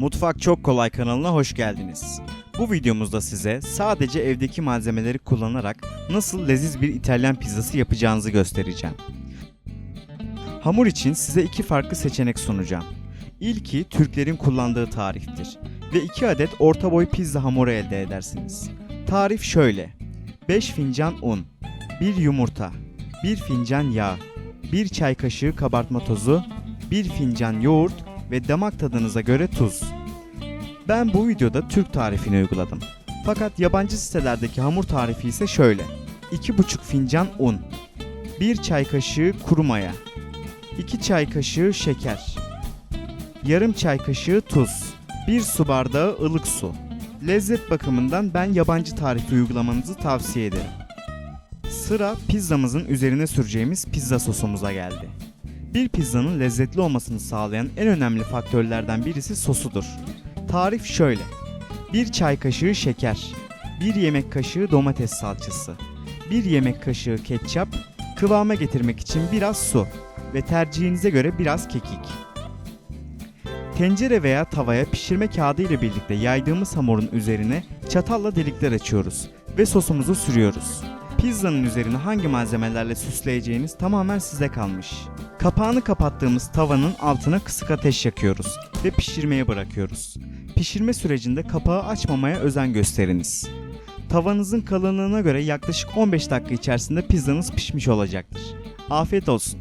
Mutfak Çok Kolay kanalına hoş geldiniz. Bu videomuzda size sadece evdeki malzemeleri kullanarak nasıl leziz bir İtalyan pizzası yapacağınızı göstereceğim. Hamur için size iki farklı seçenek sunacağım. İlki Türklerin kullandığı tariftir ve 2 adet orta boy pizza hamuru elde edersiniz. Tarif şöyle. 5 fincan un, 1 yumurta, 1 fincan yağ, 1 çay kaşığı kabartma tozu, 1 fincan yoğurt ve damak tadınıza göre tuz. Ben bu videoda Türk tarifini uyguladım. Fakat yabancı sitelerdeki hamur tarifi ise şöyle. 2,5 fincan un, 1 çay kaşığı kuru maya, 2 çay kaşığı şeker, yarım çay kaşığı tuz, 1 su bardağı ılık su. Lezzet bakımından ben yabancı tarifi uygulamanızı tavsiye ederim. Sıra pizzamızın üzerine süreceğimiz pizza sosumuza geldi. Bir pizzanın lezzetli olmasını sağlayan en önemli faktörlerden birisi sosudur. Tarif şöyle. 1 çay kaşığı şeker, 1 yemek kaşığı domates salçası, 1 yemek kaşığı ketçap, kıvama getirmek için biraz su ve tercihinize göre biraz kekik. Tencere veya tavaya pişirme kağıdı ile birlikte yaydığımız hamurun üzerine çatalla delikler açıyoruz ve sosumuzu sürüyoruz. Pizzanın üzerine hangi malzemelerle süsleyeceğiniz tamamen size kalmış. Kapağını kapattığımız tavanın altına kısık ateş yakıyoruz ve pişirmeye bırakıyoruz. Pişirme sürecinde kapağı açmamaya özen gösteriniz. Tavanızın kalınlığına göre yaklaşık 15 dakika içerisinde pizzanız pişmiş olacaktır. Afiyet olsun.